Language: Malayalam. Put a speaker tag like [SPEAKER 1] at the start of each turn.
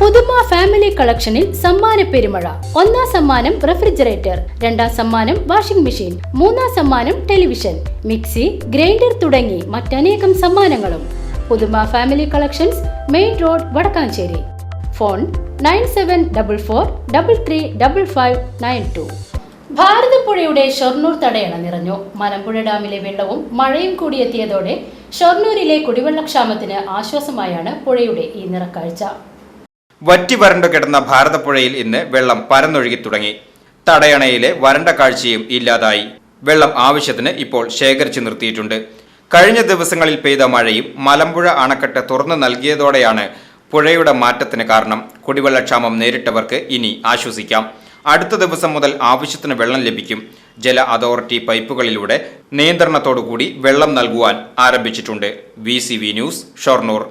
[SPEAKER 1] പുതുമ ഫാമിലി കളക്ഷനിൽ സമ്മാന പെരുമഴ. ഒന്നാം സമ്മാനം റെഫ്രിജറേറ്റർ രണ്ടാം സമ്മാനം വാഷിംഗ് മെഷീൻ മൂന്നാം സമ്മാനം ടെലിവിഷൻ മിക്സി ഗ്രൈൻഡർ തുടങ്ങി മറ്റനേകം സമ്മാനങ്ങളും. Puthuma family collections main road Vadakkanchery. Phone nine seven double four double three double five nine two. ഭാരതപ്പുഴയുടെ ഷൊർണൂർ തടയണ നിറഞ്ഞു. മലമ്പുഴ ഡാമിലെ വെള്ളവും മഴയും കൂടിയെത്തിയതോടെ ഷൊർണൂരിലെ കുടിവെള്ളക്ഷാമത്തിന് ആശ്വാസമായാണ് പുഴയുടെ ഈ നിറക്കാഴ്ച.
[SPEAKER 2] വറ്റി വരണ്ടു കിടന്ന ഭാരതപ്പുഴയിൽ ഇന്ന് വെള്ളം പരന്നൊഴുകി തുടങ്ങി. തടയണയിലെ വരണ്ട കാഴ്ചയും ഇല്ലാതായി. വെള്ളം ആവശ്യത്തിന് ഇപ്പോൾ ശേഖരിച്ചു നിർത്തിയിട്ടുണ്ട്. കഴിഞ്ഞ ദിവസങ്ങളിൽ പെയ്ത മഴയും മലമ്പുഴ അണക്കെട്ട് തുറന്നു നൽകിയതോടെയാണ് പുഴയുടെ മാറ്റത്തിന് കാരണം. കുടിവെള്ളക്ഷാമം നേരിട്ടവർക്ക് ഇനി ആശ്വസിക്കാം. അടുത്ത ദിവസം മുതൽ ആവശ്യത്തിന് വെള്ളം ലഭിക്കും. ജല അതോറിറ്റി പൈപ്പുകളിലൂടെ നിയന്ത്രണത്തോടുകൂടി വെള്ളം നൽകുവാൻ ആരംഭിച്ചിട്ടുണ്ട്. V news Shoranur.